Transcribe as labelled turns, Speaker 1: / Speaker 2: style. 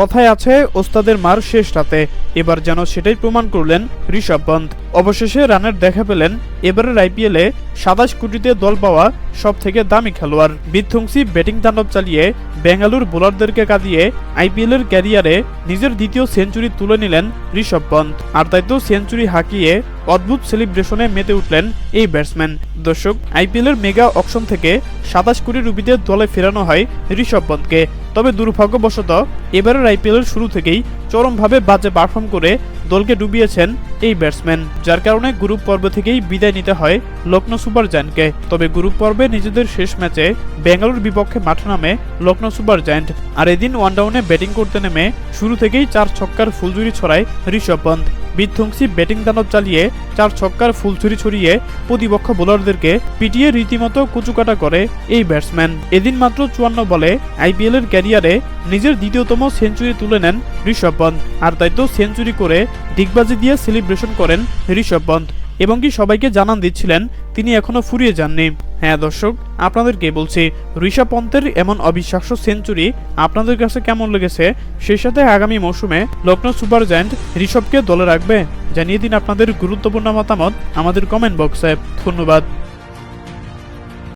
Speaker 1: কথায় আছে, ওস্তাদের মার শেষ রাতে। এবার যেন সেটাই প্রমাণ করলেন ঋষভ পন্থ। অবশেষে রানের দেখা পেলেন, এবারের আইপিএলে সাতাশ কোটিতে দল পাওয়া সব থেকে দামি খেলোয়াড়। বিধ্বংসী ব্যাটিং তাণ্ডব চালিয়ে বেঙ্গালুর বোলারদেরকে কাঁদিয়ে আইপিএলের ক্যারিয়ারে নিজের দ্বিতীয় সেঞ্চুরি তুলে নিলেন ঋষভ পন্থ। আর তাই তো সেঞ্চুরি হাঁকিয়ে অদ্ভুত সেলিব্রেশনে মেতে উঠলেন এই ব্যাটসম্যান। দর্শক, আইপিএলের মেগা অকশন থেকে সাতাশ কোটি রুপিতে দলে ফেরানো হয় ঋষভ পন্থকে। তবে দুর্ভাগ্যবশত এবারের আইপিএলের শুরু থেকেই চরমভাবে বাজে পারফর্ম করে দলকে ডুবিয়েছেন এই ব্যাটসম্যান যার কারণে গ্রুপ পর্ব থেকেই বিদায় নিতে হয় লক্ষ্ণৌ সুপার জায়ান্টকে তবে গ্রুপ পর্বে নিজেদের শেষ ম্যাচে বেঙ্গালুর বিপক্ষে মাঠে নামে লক্ষ্ণৌ সুপার জায়ান্ট আর এদিন ওয়ানডাউনে ব্যাটিং করতে নেমে শুরু থেকেই চার ছক্কার ফুলঝুরি ছড়ায় ঋষভ পন্থ। বিধ্বংসী ব্যাটিং দানব চালিয়ে চার ছক্কার ফুলছুরি ছড়িয়ে প্রতিপক্ষ বোলারদেরকে পিটিয়ে রীতিমতো কুচুকাটা করে এই ব্যাটসম্যান এদিন মাত্র চুয়ান্ন বলে আইপিএল এর ক্যারিয়ারে নিজের দ্বিতীয়তম সেঞ্চুরি তুলে নেন ঋষভ পন্থ। আর তাই তো সেঞ্চুরি করে ডিগবাজি দিয়ে সেলিব্রেশন করেন ঋষভ পন্থ। এবং কি সবাইকে জানান দিচ্ছিলেন, তিনি এখনও ফুরিয়ে যাননি। হ্যাঁ দর্শক আপনাদেরকে বলছি, ঋষভ পন্থের এমন অবিশ্বাস্য সেঞ্চুরি আপনাদের কাছে কেমন লেগেছে? সেই সাথে আগামী মৌসুমে লখনৌ সুপার জায়ান্ট ঋষভকে দলে রাখবে? জানিয়ে দিন আপনাদের গুরুত্বপূর্ণ মতামত আমাদের কমেন্ট বক্সে। ধন্যবাদ।